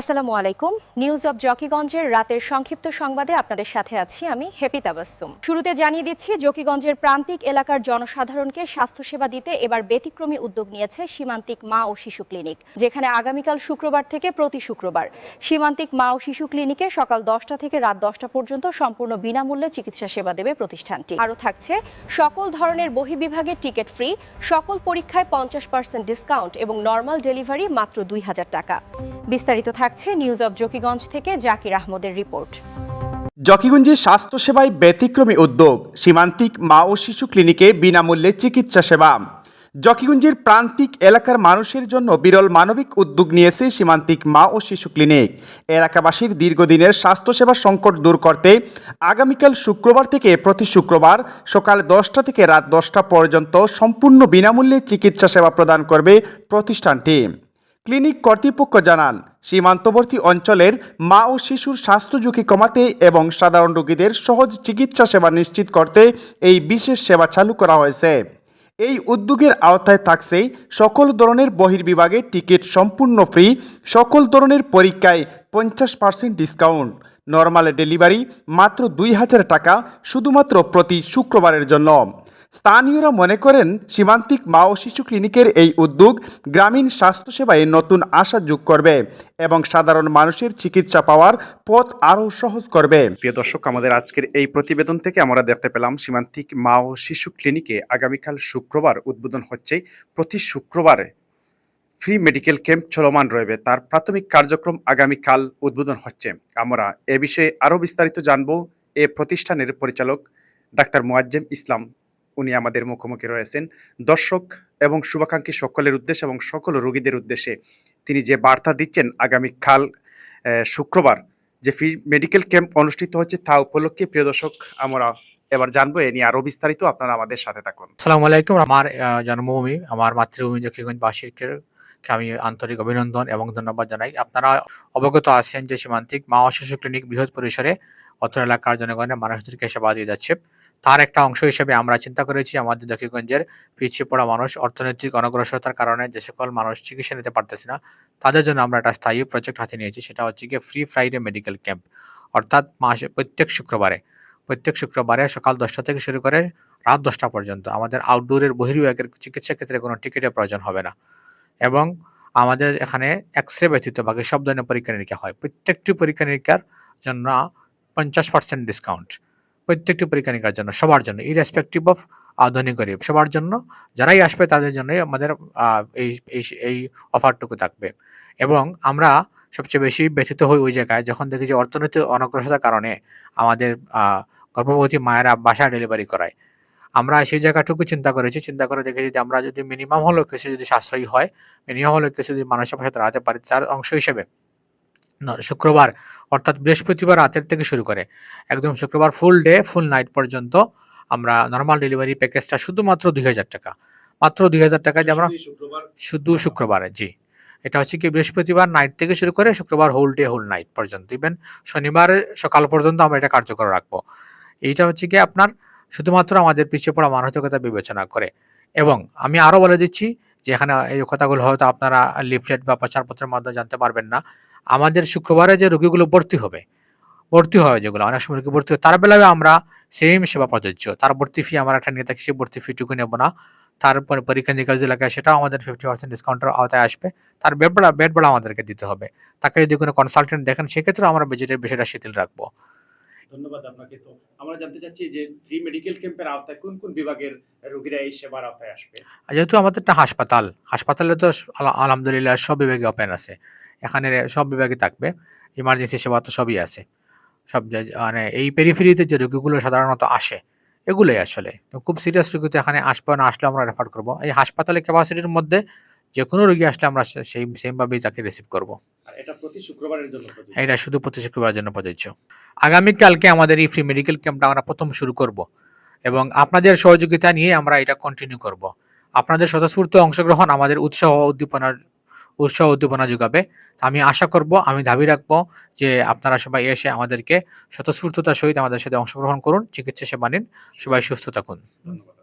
আসসালামু আলাইকুম। News of জকিগঞ্জের রাতের সংক্ষিপ্ত সংবাদে আপনাদের সাথে আছি আমি হেপি তাবাসসুম। শুরুতে জানিয়ে দিচ্ছি জকিগঞ্জের প্রান্তিক এলাকার জনসাধারণকে স্বাস্থ্যসেবা দিতে এবার ব্যতিক্রমী উদ্যোগ নিয়েছে সীমান্তিক মা ও শিশু ক্লিনিক, যেখানে আগামীকাল শুক্রবার থেকে প্রতি শুক্রবার। সীমান্তিক মা ও শিশু ক্লিনিকে সকাল দশটা থেকে রাত দশটা পর্যন্ত সম্পূর্ণ বিনামূল্যে চিকিৎসা সেবা দেবে প্রতিষ্ঠানটি। আরও থাকছে, সকল ধরনের বহির্বিভাগের টিকিট ফ্রি, সকল পরীক্ষায় পঞ্চাশ পার্সেন্ট ডিসকাউন্ট এবং নর্মাল ডেলিভারি মাত্র দুই হাজার টাকা। বিস্তারিত থাকছে নিউজ অব জকিগঞ্জ থেকে জাকির আহমদের রিপোর্ট। জকিগঞ্জে স্বাস্থ্যসেবায় ব্যতিক্রমী উদ্যোগ, সীমান্তিক মা ও শিশু ক্লিনিকে বিনামূল্যে চিকিৎসা সেবা। জকিগঞ্জের প্রান্তিক এলাকার মানুষের জন্য বিরল মানবিক উদ্যোগ নিয়েছে সীমান্তিক মা ও শিশু ক্লিনিক। এলাকাবাসীর দীর্ঘদিনের স্বাস্থ্যসেবা সংকট দূর করতে আগামীকাল শুক্রবার থেকে প্রতি শুক্রবার সকাল দশটা থেকে রাত দশটা পর্যন্ত সম্পূর্ণ বিনামূল্যে চিকিৎসা সেবা প্রদান করবে প্রতিষ্ঠানটি। ক্লিনিক কর্তৃপক্ষ জানান, সীমান্তবর্তী অঞ্চলের মা ও শিশুর স্বাস্থ্য ঝুঁকি কমাতে এবং সাধারণ রোগীদের সহজ চিকিৎসা সেবা নিশ্চিত করতে এই বিশেষ সেবা চালু করা হয়েছে। এই উদ্যোগের আওতায় থাকছে সকল ধরনের বহির্বিভাগে টিকিট সম্পূর্ণ ফ্রি, সকল ধরনের পরীক্ষায় পঞ্চাশ পার্সেন্ট ডিসকাউন্ট। নর্মাল ডেলিভারি মাত্র দুই হাজার টাকা, শুধুমাত্র প্রতি শুক্রবারের জন্য। স্থানীয়রা মনে করেন সীমান্তিক মা ও শিশু ক্লিনিকের এই উদ্যোগ গ্রামীণ স্বাস্থ্যসেবায় নতুন আশা যোগ করবে এবং সাধারণ মানুষের চিকিৎসা পাওয়ার পথ আরও সহজ করবে। প্রিয় দর্শক, আমাদের আজকের এই প্রতিবেদন থেকে আমরা দেখতে পেলাম সীমান্তিক মা ও শিশু ক্লিনিকে আগামীকাল শুক্রবার উদ্বোধন হচ্ছে। প্রতি শুক্রবারে ফ্রি মেডিকেল ক্যাম্প চলমান রয়েছে। তার প্রাথমিক কার্যক্রম আগামীকাল উদ্বোধন হচ্ছে। আমরা এ বিষয়ে আরও বিস্তারিত জানব। এ প্রতিষ্ঠানের পরিচালক ডাক্তার মোয়াজ্জেম ইসলাম উনি আমাদের মুখোমুখি রয়েছেন। দর্শক এবং শুভাকাঙ্ক্ষী সকলের উদ্দেশ্যে এবং সকল রোগীদের উদ্দেশ্যে তিনি যে বার্তা দিচ্ছেন আগামী কাল শুক্রবার যে ফ্রি মেডিকেল ক্যাম্প অনুষ্ঠিত হচ্ছে তা উপলক্ষে, প্রিয় দর্শক, আমরা এবার জানব এ নিয়ে আরও বিস্তারিত। আপনারা আমাদের সাথে থাকুন। আসসালামু আলাইকুম। আমার জন্মভূমি, আমার মাতৃভূমি জকিগঞ্জ বাসীকে কে আমি আন্তরিক অভিনন্দন এবং ধন্যবাদ জানাই। আপনারা অবগত আছেন যে সীমান্তিক মা ও শিশু ক্লিনিক বৃহৎ পরিসরে অত্র এলাকার জনগণের মানুষদেরকে সেবা দিয়ে যাচ্ছে। তার একটা অংশ হিসেবে আমরা চিন্তা করেছি আমাদের জকিগঞ্জের পিছিয়ে পড়া মানুষ অর্থনৈতিক অনগ্রসরতার কারণে যে সকল মানুষ চিকিৎসা নিতে পারতেছে না, তাদের জন্য আমরা একটা স্থায়ী প্রজেক্ট হাতে নিয়েছি, সেটা হচ্ছে গিয়ে ফ্রি ফ্রাইডে মেডিকেল ক্যাম্প অর্থাৎ মাসে প্রত্যেক শুক্রবারে। প্রত্যেক শুক্রবারে সকাল দশটা থেকে শুরু করে রাত দশটা পর্যন্ত। আমাদের আউটডোরের বহির্বিভাগের চিকিৎসা ক্ষেত্রে কোনো টিকিটের প্রয়োজন হবে না। এবং আমাদের এখানে এক্স রে ব্যতীত বাকি সব ধরনের পরীক্ষা নিরীক্ষা হয়। প্রত্যেকটি পরীক্ষা নিরীক্ষার জন্য পঞ্চাশ পার্সেন্ট ডিসকাউন্ট প্রত্যেকটি পরীক্ষা নিরীক্ষার জন্য, সবার জন্য ইরেসপেক্টিভ অফ আধুনিক গরিব। সবার জন্য, যারাই আসবে তাদের জন্যই আমাদের এই, এই- এই অফারটুকু থাকবে। এবং আমরা সবচেয়ে বেশি ব্যথিত হই ওই জায়গায়, যখন দেখি যে অর্থনৈতিক অনগ্রসতার কারণে আমাদের গর্ভবতী মায়েরা বাসায় ডেলিভারি করায়। আমরা সেই জায়গাটুকু চিন্তা করেছি। চিন্তা করে দেখেছি যে আমরা যদি মিনিমাম হলেও কিছু যদি সাশ্রয়ী হয় মিনিমাম হলেও কিছু যদি মানুষের পাশে দাঁড়াতে পারি তার অংশ হিসেবে শুক্রবার অর্থাৎ বৃহস্পতিবার রাতের থেকে শুরু করে একদম শুক্রবার ফুল ডে ফুল নাইট পর্যন্ত আমরা নর্মাল ডেলিভারি প্যাকেজটা শুধুমাত্র দুই হাজার টাকা। মাত্র দুই হাজার টাকায় যে আমরা শুধু শুক্রবারে? জি। এটা হচ্ছে কি বৃহস্পতিবার নাইট থেকে শুরু করে শুক্রবার হোল ডে হোল নাইট পর্যন্ত। ইভেন শনিবার সকাল পর্যন্ত আমরা এটা কার্যকর রাখব। এইটা হচ্ছে কি আপনার শুধুমাত্র আমাদের পিছিয়ে পড়া মানসিকতা বিবেচনা করে। এবং আমি আরও বলে দিচ্ছি যে এখানে এই কথাগুলো হয়তো আপনারা লিফলেট বা প্রচারপত্রের মাধ্যমে জানতে পারবেন না, আমাদের শুক্রবারে যে রোগীগুলো ভর্তি হবে ভর্তি হবে যেগুলো, অনেক সময় রোগী ভর্তি হয়, তার বেলায় আমরা সেম সেবা প্রযোজ্য। তার ভর্তি ফি আমরা একটা নিয়ে থাকি সেই ভর্তি ফিটুকু নেব না। তারপরে পরীক্ষা নিরীক্ষা যে লাগে, সেটাও আমাদের ফিফটি পার্সেন্ট ডিসকাউন্টের আওতায় আসবে। তার বেড বেড ভাড়া আমাদেরকে দিতে হবে। তাকে যদি কোনো কনসালটেন্ট দেখেন সেক্ষেত্রে আমরা বাজেটের বিষয়টা শিথিল রাখব। ধন্যবাদ আপনাকে। তো আমরা জানতে চাচ্ছি যে ফ্রি মেডিকেল ক্যাম্পের আওতায় কোন কোন বিভাগের রোগীরা এই সেবার আওতায় আসবে? যেহেতু আমাদের একটা হাসপাতাল, হাসপাতালে তো আলহামদুলিল্লাহ সব বিভাগে ওপেন আছে। এখানে সব বিভাগে থাকবে। ইমার্জেন্সি সেবা তো সবই আছে। সব মানে এই পেরিফেরিতে যে রোগীগুলো সাধারণত আসে, এগুলোই আসলে। খুব সিরিয়াস রোগী তো এখানে আসবে না, আসলে আমরা রেফার করব। এই হাসপাতালের ক্যাপাসিটির মধ্যে যে কোনো রোগী আসলে আমরা সেই সেমভাবেই তাকে রিসিভ করব। এটা জন্য প্রযোজ্য। শুধু প্রতি শুক্রবারের জন্য প্রযোজ্য। আগামীকালকে আমাদের এই ফ্রি মেডিকেল ক্যাম্পটা আমরা প্রথম শুরু করব এবং আপনাদের সহযোগিতা নিয়ে আমরা এটা কন্টিনিউ করব। আপনাদের স্বতঃস্ফূর্ত অংশগ্রহণ আমাদের উৎসাহ উদ্দীপনার উৎসাহ উদ্দীপনা যোগাবে। আমি আশা করব আমি দাবি রাখব যে আপনারা সবাই এসে আমাদেরকে স্বতঃস্ফূর্ততার সহিত আমাদের সাথে অংশগ্রহণ করুন চিকিৎসা সেবা নিন সবাই সুস্থ থাকুন। ধন্যবাদ।